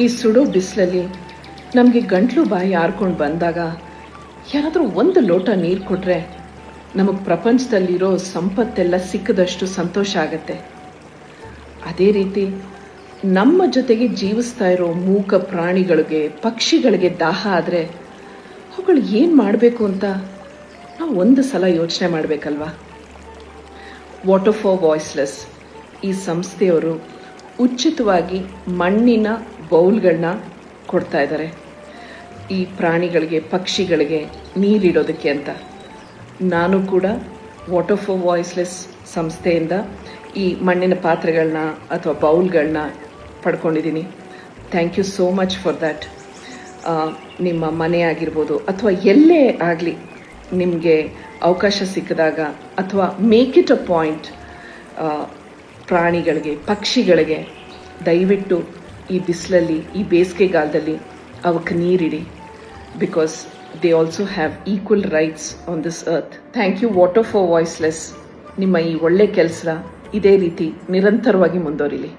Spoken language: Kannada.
ಈ ಸುಡೋ ಬಿಸಿಲಲ್ಲಿ ನಮಗೆ ಗಂಟ್ಲು ಬಾಯಿ ಆರ್ಕೊಂಡು ಬಂದಾಗ ಯಾರಾದರೂ ಒಂದು ಲೋಟ ನೀರು ಕೊಟ್ಟರೆ ನಮಗೆ ಪ್ರಪಂಚದಲ್ಲಿರೋ ಸಂಪತ್ತೆಲ್ಲ ಸಿಕ್ಕದಷ್ಟು ಸಂತೋಷ ಆಗತ್ತೆ. ಅದೇ ರೀತಿ ನಮ್ಮ ಜೊತೆಗೆ ಜೀವಿಸ್ತಾ ಇರೋ ಮೂಕ ಪ್ರಾಣಿಗಳಿಗೆ, ಪಕ್ಷಿಗಳಿಗೆ ದಾಹ ಆದರೆ ಅವುಗಳು ಏನು ಮಾಡಬೇಕು ಅಂತ ನಾವು ಒಂದು ಸಲ ಯೋಚನೆ ಮಾಡಬೇಕಲ್ವಾ? ವಾಟರ್ ಫಾರ್ ವಾಯ್ಸ್ಲೆಸ್ ಈ ಸಂಸ್ಥೆಯವರು ಉಚಿತವಾಗಿ ಮಣ್ಣಿನ ಬೌಲ್ಗಳನ್ನ ಕೊಡ್ತಾ ಇದ್ದಾರೆ ಈ ಪ್ರಾಣಿಗಳಿಗೆ, ಪಕ್ಷಿಗಳಿಗೆ ನೀರಿಡೋದಕ್ಕೆ ಅಂತ. ನಾನು ಕೂಡ ವಾಟರ್ ಫಾರ್ ವಾಯ್ಸ್ಲೆಸ್ ಸಂಸ್ಥೆಯಿಂದ ಈ ಮಣ್ಣಿನ ಪಾತ್ರೆಗಳನ್ನ ಅಥವಾ ಬೌಲ್ಗಳನ್ನ ಪಡ್ಕೊಂಡಿದ್ದೀನಿ. Thank you so much for that ನಿಮ್ಮ ಮನೆ ಆಗಿರ್ಬೋದು ಅಥವಾ ಎಲ್ಲೇ ಆಗಲಿ ನಿಮಗೆ ಅವಕಾಶ ಸಿಕ್ಕಿದಾಗ ಅಥವಾ ಮೇಕ್ ಇಟ್ ಅ ಪಾಯಿಂಟ್ ಪ್ರಾಣಿಗಳಿಗೆ, ಪಕ್ಷಿಗಳಿಗೆ ದಯವಿಟ್ಟು ಈ ಬಿಸಿಲಲ್ಲಿ, ಈ ಬೇಸಿಗೆಗಾಲದಲ್ಲಿ ಅವಕ್ಕೆ ನೀರಿಡಿ because they also have equal rights on this earth thank you water for voiceless ನಿಮ್ಮ ಈ ಒಳ್ಳೆ ಕೆಲಸ ಇದೇ ರೀತಿ ನಿರಂತರವಾಗಿ ಮುಂದುವರಿಲಿ.